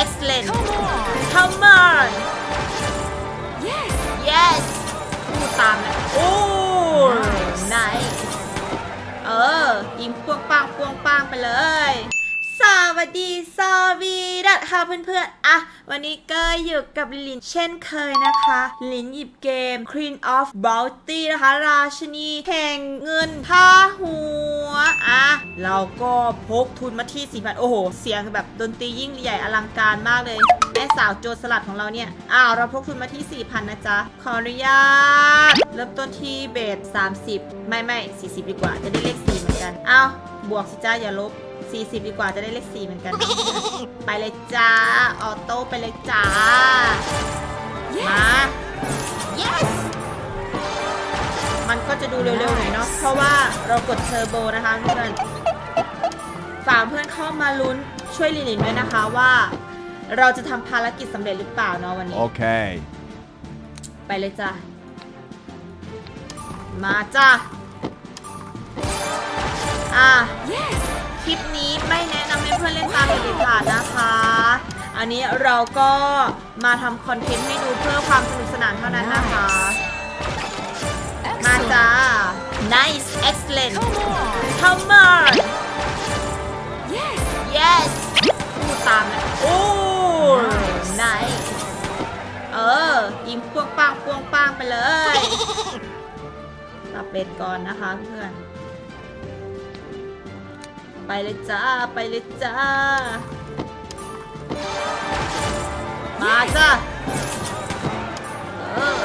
excellent Come on. come on Yes. yes พูดตามนะโอ้ Nice. nice เออยิงพวงปังพวงปังไปเลย สวัสดีสวีดั สค่ะเพื่อนๆ อะ วันนี้ก็อยู่กับลินเช่นเคยนะคะ ลินหยิบเกม Queen of Bounty นะคะ ราชนีแห่งเงินท่าหัว อะ เราก็พกทุนมาที่4,000โอ้โห เสียงแบบดนตรียิ่งใหญ่อลังการมากเลย แม่สาวโจรสลัดของเราเนี่ย อ้าว เราพกทุนมาที่4,000นะจ๊ะ ขออนุญาต เริ่มต้นที่เบส30ไม่ไม่40ดีกว่า จะได้เลข4เหมือนกันอ้าวบวกสิจ้าอย่าลบ 40 ดีกว่าจะได้เลข4เหมือนกัน ไปเลยจ้า ออโต้ไปเลยจ้า มา yes มันก็จะดูเร็วๆหน่อยเนาะ เพราะว่าเรากดเทอร์โบนะคะเพื่อน ฝากเพื่อนเข้ามาลุ้นช่วยลิลินด้วยนะคะว่า เราจะทำภารกิจสำเร็จหรือเปล่าเนาะวันนี้ Okay. ไปเลยจ้ะ มาจ้ะ อะ Yes. คลิปนี้ไม่แนะนำให้เพื่อนเล่นตามเด็ดขาดนะคะ อันนี้เราก็มาทำคอนเทนต์ให้ดูเพื่อความสนุกสนานเท่านั้นนะคะ มา Excellent. จ้า nice excellent Come on. come on Yes. yes พูดตามนะโอ้ Nice. nice เออ ยิงพวงปังพวงปังไปเลย ตับเป็ดก่อนนะคะเพื่อน ไปเลยจ้า ไปเลยจ้า มาจ้าเออ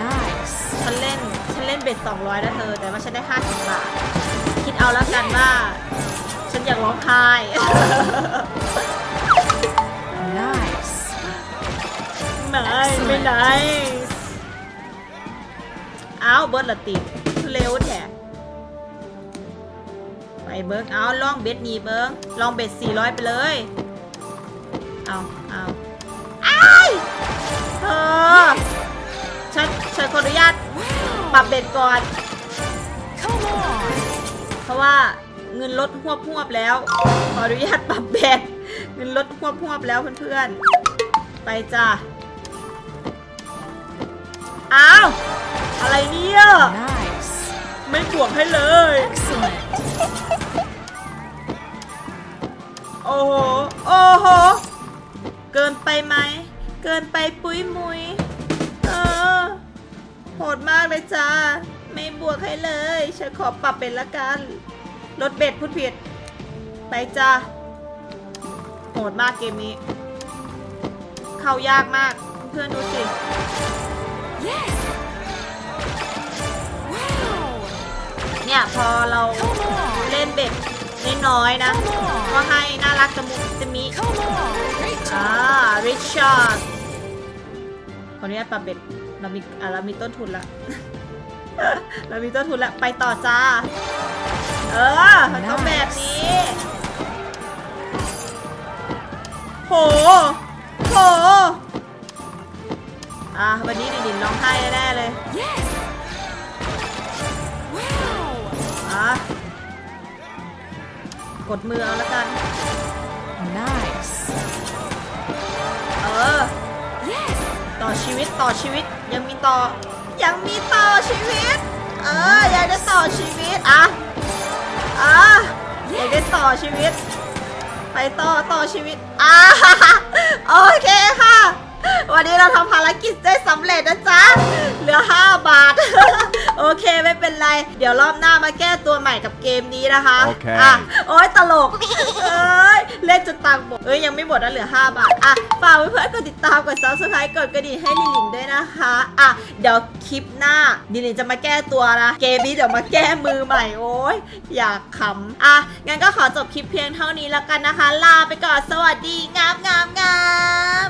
Nice. ฉันเล่น ฉันเล่นเบ็ด200นะเธอ แต่ว่าฉันได้ 50 บาท คิดเอาแล้วกันว่า ฉันอยากร้องไห้ Nice. ไม่ไม่ไหนเอาเบิร์ดละติดเร็วแถ ไปเบิร์กเอาลองเบ็ดหนีเบิร์กลองเบ็ด400ไปเลย เอาเอาอ้เธอฉันฉันขออนุญาตปรับเบ็ดก่อน เพราะว่าเงินลดหัวบหวบแล้ว ขออนุญาตปรับเบ็ดเงินลดหัวบหวบแล้วเพื่อนๆ ไปจ้ะอ้าว อะไรเนี่ย Nice. ไม่บวกให้เลย Excellent. ไปไหม เกินไปปุ้ยมุย เออ โหดมากเลยจ้า ไม่บวกให้เลย ฉันขอปรับเป็นละกัน ลดเบ็ดพูดผิด ไปจ้า โหดมากเกมนี้ เข้ายากมาก เพื่อนดูสิ Yes. Wow. เนี่ย พอเรา Come on. เล่นเบ็ดน้อยๆนะ ก็ให้น่ารักจะมุจะมิ Come on. Great อ่าริชาร์ดขออนุญาตปรับเบ็ดเรามีอ่าเรามีต้นทุนละ เรามีต้นทุนละ ไปต่อจ้า เออมันต้องแบบนี้ โห โห อะวันนี้ดิดินร้องไห้แน่เลย Yes. Wow. อะกดมือเอาแล้วกัน Nice. เออ Yes. ต่อชีวิตต่อชีวิตยังมีต่อ ยังมีต่อชีวิต เอออยากได้ต่อชีวิตอะอะอยากได้ต่อชีวิต ไปต่อต่อชีวิตอะโอเคค่ะ วันนี้เราทำภารกิจได้สำเร็จนะจ๊ะเหลือ 5 บาทโอเค ไม่เป็นไร เดี๋ยวรอบหน้ามาแก้ตัวใหม่กับเกมนี้นะคะโอเค อะโอ้ยตลก เอ้ย เล่นจนตังค์หมดเอ้ยยังไม่หมดนะเหลือ 5 บาท อะฝากเพื่อนๆกดติดตามกด subscribe กดกระดิ่งให้ลิลินด้วยนะคะ อะ เดี๋ยวคลิปหน้าลิลินจะมาแก้ตัวนะ เกมนี้เดี๋ยวมาแก้มือใหม่โอ้ยอยากขำอะงั้นก็ขอจบคลิปเพียงเท่านี้แล้วกันนะคะ ลาไปก่อนสวัสดีงามงามงาม